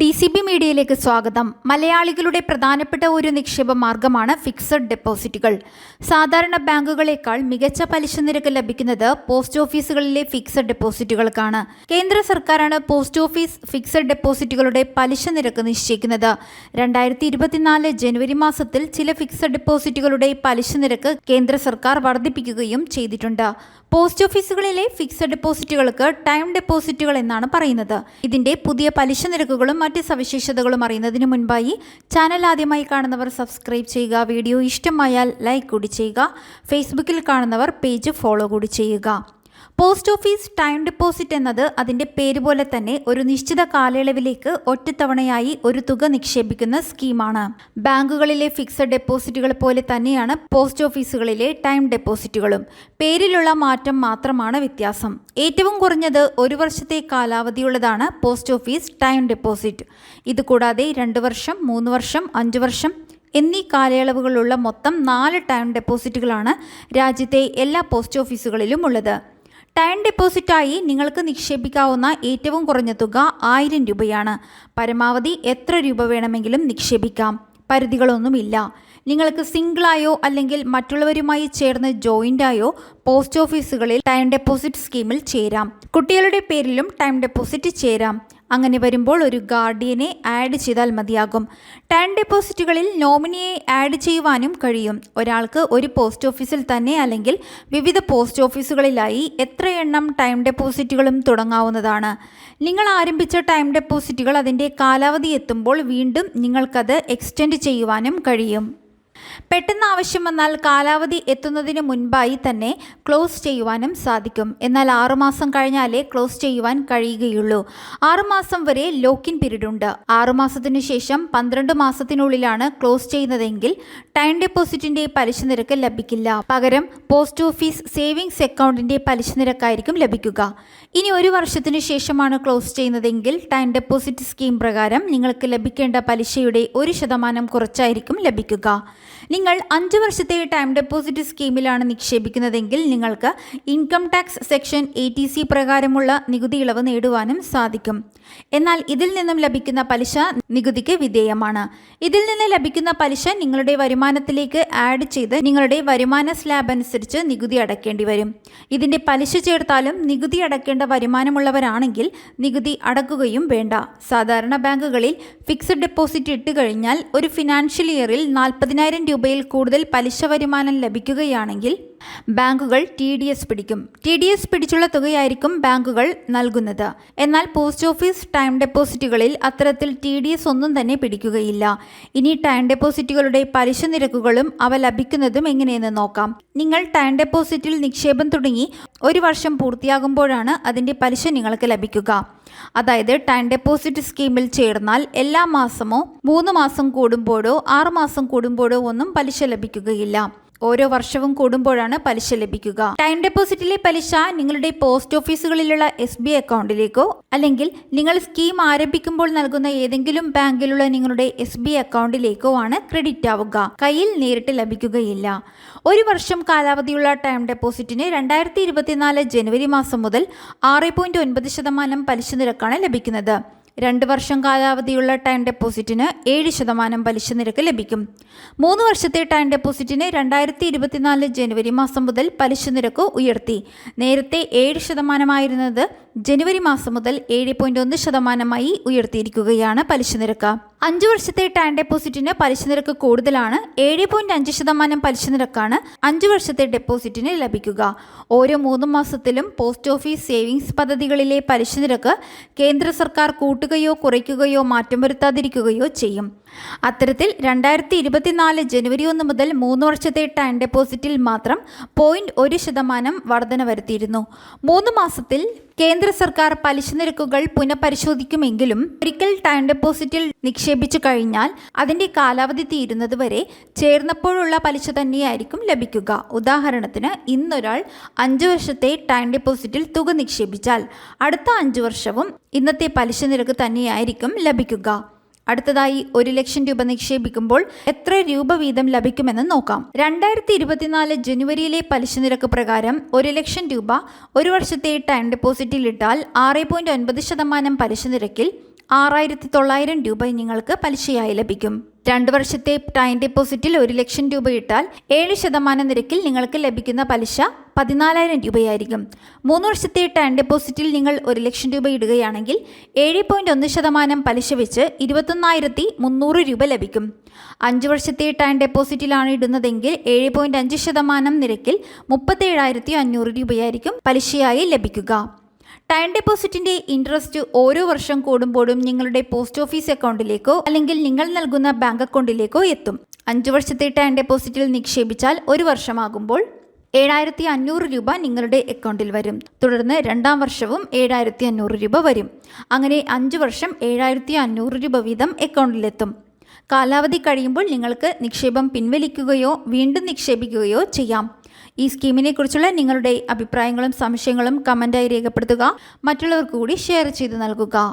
D C B മീഡിയയിലേക്ക് സ്വാഗതം. മലയാളികളുടെ പ്രധാനപ്പെട്ട ഒരു നിക്ഷേപ മാർഗമാണ് ഫിക്സഡ് ഡെപ്പോസിറ്റുകൾ. സാധാരണ ബാങ്കുകളേക്കാൾ മികച്ച പലിശ നിരക്ക് ലഭിക്കുന്നത് പോസ്റ്റ് ഓഫീസുകളിലെ ഫിക്സഡ് ഡെപ്പോസിറ്റുകൾക്കാണ്. കേന്ദ്ര സർക്കാരാണ് പോസ്റ്റ് ഓഫീസ് ഫിക്സഡ് ഡെപ്പോസിറ്റുകളുടെ പലിശ നിരക്ക് നിശ്ചയിക്കുന്നത്. രണ്ടായിരത്തി ഇരുപത്തിനാല് ജനുവരി മാസത്തിൽ ചില ഫിക്സഡ് ഡെപ്പോസിറ്റുകളുടെ പലിശ നിരക്ക് കേന്ദ്ര സർക്കാർ വർദ്ധിപ്പിക്കുകയും ചെയ്തിട്ടുണ്ട്. പോസ്റ്റ് ഓഫീസുകളിലെ ഫിക്സഡ് ഡെപ്പോസിറ്റുകൾക്ക് ടൈം ഡെപ്പോസിറ്റുകൾ എന്നാണ് പറയുന്നത്. ഇതിന്റെ പുതിയ പലിശ നിരക്കുകളും മറ്റ് സവിശേഷതകളും അറിയുന്നതിന് മുൻപായി ചാനൽ ആദ്യമായി കാണുന്നവർ സബ്സ്ക്രൈബ് ചെയ്യുക വീഡിയോ ഇഷ്ടമായാൽ ലൈക്ക് കൂടി ചെയ്യുക ഫേസ്ബുക്കിൽ കാണുന്നവർ പേജ് ഫോളോ കൂടി ചെയ്യുക. പോസ്റ്റ് ഓഫീസ് ടൈം ഡെപ്പോസിറ്റ് എന്നത് അതിന്റെ പേര് പോലെ തന്നെ ഒരു നിശ്ചിത കാലയളവിലേക്ക് ഒറ്റത്തവണയായി ഒരു തുക നിക്ഷേപിക്കുന്ന സ്കീമാണ്. ബാങ്കുകളിലെ ഫിക്സഡ് ഡെപ്പോസിറ്റുകൾ പോലെ തന്നെയാണ് പോസ്റ്റ് ഓഫീസുകളിലെ ടൈം ഡെപ്പോസിറ്റുകളും. പേരിലുള്ള മാറ്റം മാത്രമാണ് വ്യത്യാസം. ഏറ്റവും കുറഞ്ഞത് ഒരു വർഷത്തെ കാലാവധിയുള്ളതാണ് പോസ്റ്റ് ഓഫീസ് ടൈം ഡെപ്പോസിറ്റ്. ഇതുകൂടാതെ രണ്ട് വർഷം മൂന്ന് വർഷം അഞ്ച് വർഷം എന്നീ കാലയളവുകളുള്ള മൊത്തം നാല് ടൈം ഡെപ്പോസിറ്റുകളാണ് രാജ്യത്തെ എല്ലാ പോസ്റ്റ് ഓഫീസുകളിലും ഉള്ളത്. ടൈം ഡെപ്പോസിറ്റായി നിങ്ങൾക്ക് നിക്ഷേപിക്കാവുന്ന ഏറ്റവും കുറഞ്ഞ തുക ആയിരം രൂപയാണ്. പരമാവധി എത്ര രൂപ വേണമെങ്കിലും നിക്ഷേപിക്കാം. പരിധികളൊന്നുമില്ല. നിങ്ങൾക്ക് സിംഗിളായോ അല്ലെങ്കിൽ മറ്റുള്ളവരുമായി ചേർന്ന് ജോയിന്റായോ പോസ്റ്റ് ഓഫീസുകളിൽ ടൈം ഡെപ്പോസിറ്റ് സ്കീമിൽ ചേരാം. കുട്ടികളുടെ പേരിലും ടൈം ഡെപ്പോസിറ്റ് ചേരാം. അങ്ങനെ വരുമ്പോൾ ഒരു ഗാർഡിയനെ ആഡ് ചെയ്താൽ മതിയാകും. ടൈം ഡെപ്പോസിറ്റുകളിൽ നോമിനിയെ ആഡ് ചെയ്യുവാനും കഴിയും. ഒരാൾക്ക് ഒരു പോസ്റ്റ് ഓഫീസിൽ തന്നെ അല്ലെങ്കിൽ വിവിധ പോസ്റ്റ് ഓഫീസുകളിലായി എത്ര എണ്ണം ടൈം ഡെപ്പോസിറ്റുകളും തുടങ്ങാവുന്നതാണ്. നിങ്ങൾ ആരംഭിച്ച ടൈം ഡെപ്പോസിറ്റുകൾ അതിന്റെ കാലാവധി എത്തുമ്പോൾ വീണ്ടും നിങ്ങൾക്കത് എക്സ്റ്റെൻഡ് ചെയ്യുവാനും കഴിയും. പെട്ടെന്ന് ആവശ്യം വന്നാൽ കാലാവധി എത്തുന്നതിന് മുൻപായി തന്നെ ക്ലോസ് ചെയ്യുവാനും സാധിക്കും. എന്നാൽ ആറുമാസം കഴിഞ്ഞാലേ ക്ലോസ് ചെയ്യുവാൻ കഴിയുകയുള്ളൂ. ആറുമാസം വരെ ലോക്കിൻ പീരീഡ് ഉണ്ട്. ആറുമാസത്തിനു ശേഷം പന്ത്രണ്ട് മാസത്തിനുള്ളിലാണ് ക്ലോസ് ചെയ്യുന്നതെങ്കിൽ ടൈം ഡെപ്പോസിറ്റിന്റെ പലിശ നിരക്ക് ലഭിക്കില്ല. പകരം പോസ്റ്റ് ഓഫീസ് സേവിങ്സ് അക്കൗണ്ടിന്റെ പലിശ നിരക്കായിരിക്കും ലഭിക്കുക. ഇനി ഒരു വർഷത്തിനു ശേഷമാണ് ക്ലോസ് ചെയ്യുന്നതെങ്കിൽ ടൈം ഡെപ്പോസിറ്റ് സ്കീം പ്രകാരം നിങ്ങൾക്ക് ലഭിക്കേണ്ട പലിശയുടെ ഒരു ശതമാനം കുറച്ചായിരിക്കും ലഭിക്കുക. നിങ്ങൾ അഞ്ച് വർഷത്തെ ടൈം ഡെപ്പോസിറ്റ് സ്കീമിലാണ് നിക്ഷേപിക്കുന്നതെങ്കിൽ നിങ്ങൾക്ക് income tax section eighty C പ്രകാരമുള്ള നികുതി ഇളവ് നേടുവാനും സാധിക്കും. എന്നാൽ ഇതിൽ നിന്നും ലഭിക്കുന്ന പലിശ നികുതിക്ക് വിധേയമാണ്. ഇതിൽ നിന്ന് ലഭിക്കുന്ന പലിശ നിങ്ങളുടെ വരുമാനത്തിലേക്ക് ആഡ് ചെയ്ത് നിങ്ങളുടെ വരുമാന സ്ലാബ് അനുസരിച്ച് നികുതി അടയ്ക്കേണ്ടി വരും. ഇതിന്റെ പലിശ ചേർത്താലും നികുതി അടക്കേണ്ട വരുമാനമുള്ളവരാണെങ്കിൽ നികുതി അടക്കുകയും വേണ്ട. സാധാരണ ബാങ്കുകളിൽ ഫിക്സഡ് ഡെപ്പോസിറ്റ് ഇട്ട് കഴിഞ്ഞാൽ ഒരു ഫിനാൻഷ്യൽ ഇയറിൽ നാൽപ്പതിനായിരം രൂപയിൽ കൂടുതൽ പലിശ വരുമാനം ലഭിക്കുകയാണെങ്കിൽ ബാങ്കുകൾ ടി ഡി എസ് പിടിക്കും. ടി ഡി എസ് പിടിച്ചുള്ള തുകയായിരിക്കും ബാങ്കുകൾ നൽകുന്നത്. എന്നാൽ പോസ്റ്റ് ഓഫീസ് ടൈം ഡെപ്പോസിറ്റുകളിൽ അത്തരത്തിൽ ടി ഡി എസ് ഒന്നും തന്നെ പിടിക്കുകയില്ല. ഇനി ടൈം ഡെപ്പോസിറ്റുകളുടെ പലിശ നിരക്കുകളും അവ ലഭിക്കുന്നതും എങ്ങനെയെന്ന് നോക്കാം. നിങ്ങൾ ടൈം ഡെപ്പോസിറ്റിൽ നിക്ഷേപം തുടങ്ങി ഒരു വർഷം പൂർത്തിയാകുമ്പോഴാണ് അതിന്റെ പലിശ നിങ്ങൾക്ക് ലഭിക്കുക. അതായത് ടൈം ഡെപ്പോസിറ്റ് സ്കീമിൽ ചേർന്നാൽ എല്ലാ മാസമോ മൂന്ന് മാസം കൂടുമ്പോഴോ ആറ് മാസം കൂടുമ്പോഴോ ഒന്നും പലിശ ലഭിക്കുകയില്ല. ഓരോ വർഷവും കൂടുമ്പോഴാണ് പലിശ ലഭിക്കുക. ടൈം ഡെപ്പോസിറ്റിലെ പലിശ നിങ്ങളുടെ പോസ്റ്റ് ഓഫീസുകളിലുള്ള എസ് ബി അക്കൗണ്ടിലേക്കോ അല്ലെങ്കിൽ നിങ്ങൾ സ്കീം ആരംഭിക്കുമ്പോൾ നൽകുന്ന ഏതെങ്കിലും ബാങ്കിലുള്ള നിങ്ങളുടെ എസ് ബി അക്കൗണ്ടിലേക്കോ ആണ് ക്രെഡിറ്റ് ആവുക. കയ്യിൽ നേരിട്ട് ലഭിക്കുകയില്ല. ഒരു വർഷം കാലാവധിയുള്ള ടൈം ഡെപ്പോസിറ്റിന് രണ്ടായിരത്തി ഇരുപത്തിനാല് ജനുവരി മാസം മുതൽ ആറ് പോയിന്റ് ഒൻപത് ശതമാനം പലിശ നിരക്കാണ് ലഭിക്കുന്നത്. രണ്ട് വർഷം കാലാവധിയുള്ള ടൈം ഡെപ്പോസിറ്റിന് ഏഴ് ശതമാനം പലിശ നിരക്ക് ലഭിക്കും. മൂന്ന് വർഷത്തെ ടൈം ഡെപ്പോസിറ്റിന് രണ്ടായിരത്തി ഇരുപത്തിനാല് ജനുവരി മാസം മുതൽ പലിശ നിരക്ക് ഉയർത്തി. നേരത്തെ ഏഴ് ശതമാനമായിരുന്നത് ജനുവരി മാസം മുതൽ ഏഴ് പോയിന്റ് ഒന്ന് ശതമാനമായി ഉയർത്തിയിരിക്കുകയാണ് പലിശ നിരക്ക്. അഞ്ച് വർഷത്തെ ടൈം ഡെപ്പോസിറ്റിന് പലിശ നിരക്ക് കൂടുതലാണ്. ഏഴ് പോയിന്റ് അഞ്ച് ശതമാനം പലിശ നിരക്കാണ് അഞ്ച് വർഷത്തെ ഡെപ്പോസിറ്റിന് ലഭിക്കുക. ഓരോ മൂന്ന് മാസത്തിലും പോസ്റ്റ് ഓഫീസ് സേവിങ്സ് പദ്ധതികളിലെ പലിശ നിരക്ക് കേന്ദ്ര സർക്കാർ കൂട്ടുകയോ കുറയ്ക്കുകയോ മാറ്റം വരുത്താതിരിക്കുകയോ ചെയ്യും. അത്തരത്തിൽ രണ്ടായിരത്തി ഇരുപത്തിനാല് ജനുവരി ഒന്ന് മുതൽ മൂന്ന് വർഷത്തെ ടൈം ഡെപ്പോസിറ്റിൽ മാത്രം പോയിന്റ് ഒരു ശതമാനം വർധന വരുത്തിയിരുന്നു. മൂന്ന് മാസത്തിൽ കേന്ദ്ര സർക്കാർ പലിശ നിരക്കുകൾ പുനഃപരിശോധിക്കുമെങ്കിലും ഒരിക്കൽ ടൈം ഡെപ്പോസിറ്റിൽ നിക്ഷേപിച്ചു കഴിഞ്ഞാൽ അതിന്റെ കാലാവധി തീരുന്നത് വരെ ചേർന്നപ്പോഴുള്ള പലിശ തന്നെയായിരിക്കും ലഭിക്കുക. ഉദാഹരണത്തിന് ഇന്നൊരാൾ അഞ്ച് വർഷത്തെ ടൈം ഡെപ്പോസിറ്റിൽ തുക നിക്ഷേപിച്ചാൽ അടുത്ത അഞ്ച് വർഷവും ഇന്നത്തെ പലിശ നിരക്ക് തന്നെയായിരിക്കും ലഭിക്കുക. അടുത്തതായി ഒരു ലക്ഷം രൂപ നിക്ഷേപിക്കുമ്പോൾ എത്ര രൂപ വീതം ലഭിക്കുമെന്ന് നോക്കാം. രണ്ടായിരത്തി ഇരുപത്തിനാല് ജനുവരിയിലെ പലിശ നിരക്ക് പ്രകാരം ഒരു ലക്ഷം രൂപ ഒരു വർഷത്തെ ടൈം ഡെപ്പോസിറ്റിൽ ഇട്ടാൽ ആറ് പോയിന്റ് ഒൻപത് ശതമാനം പലിശ നിരക്കിൽ ആറായിരത്തി തൊള്ളായിരം രൂപ നിങ്ങൾക്ക് പലിശയായി ലഭിക്കും. രണ്ട് വർഷത്തെ ടൈം ഡെപ്പോസിറ്റിൽ ഒരു ലക്ഷം രൂപ ഇട്ടാൽ ഏഴ് ശതമാനം നിരക്കിൽ നിങ്ങൾക്ക് ലഭിക്കുന്ന പലിശ പതിനാലായിരം രൂപയായിരിക്കും. മൂന്ന് വർഷത്തെ ടൈം ഡെപ്പോസിറ്റിൽ നിങ്ങൾ ഒരു ലക്ഷം രൂപ ഇടുകയാണെങ്കിൽ ഏഴ് പോയിന്റ് ഒന്ന് ശതമാനം പലിശ വെച്ച് ഇരുപത്തൊന്നായിരത്തി മുന്നൂറ് രൂപ ലഭിക്കും. അഞ്ച് വർഷത്തെ ടൈം ഡെപ്പോസിറ്റിലാണ് ഇടുന്നതെങ്കിൽ ഏഴ് പോയിന്റ് അഞ്ച് ശതമാനം നിരക്കിൽ മുപ്പത്തേഴായിരത്തി അഞ്ഞൂറ് രൂപയായിരിക്കും പലിശയായി ലഭിക്കുക. ടൈം ഡെപ്പോസിറ്റിന്റെ ഇൻട്രസ്റ്റ് ഓരോ വർഷം കൂടുമ്പോഴും നിങ്ങളുടെ പോസ്റ്റ് ഓഫീസ് അക്കൗണ്ടിലേക്കോ അല്ലെങ്കിൽ നിങ്ങൾ നൽകുന്ന ബാങ്ക് അക്കൗണ്ടിലേക്കോ എത്തും. അഞ്ചു വർഷത്തെ ടൈം ഡെപ്പോസിറ്റിൽ നിക്ഷേപിച്ചാൽ ഒരു വർഷമാകുമ്പോൾ ഏഴായിരത്തി അഞ്ഞൂറ് രൂപ നിങ്ങളുടെ അക്കൗണ്ടിൽ വരും. തുടർന്ന് രണ്ടാം വർഷവും ഏഴായിരത്തി അഞ്ഞൂറ് രൂപ വരും. അങ്ങനെ അഞ്ച് വർഷം ഏഴായിരത്തി അഞ്ഞൂറ് രൂപ വീതം അക്കൗണ്ടിലെത്തും കാലാവധി കഴിയുമ്പോൾ നിങ്ങൾക്ക് നിക്ഷേപം പിൻവലിക്കുകയോ വീണ്ടും നിക്ഷേപിക്കുകയോ ചെയ്യാം. ഈ സ്കീമിനെ കുറിച്ചുള്ള നിങ്ങളുടെ അഭിപ്രായങ്ങളും സംശയങ്ങളും കമന്റായി രേഖപ്പെടുത്തുക. മറ്റുള്ളവർക്ക് കൂടി ഷെയർ ചെയ്ത് നൽകുക.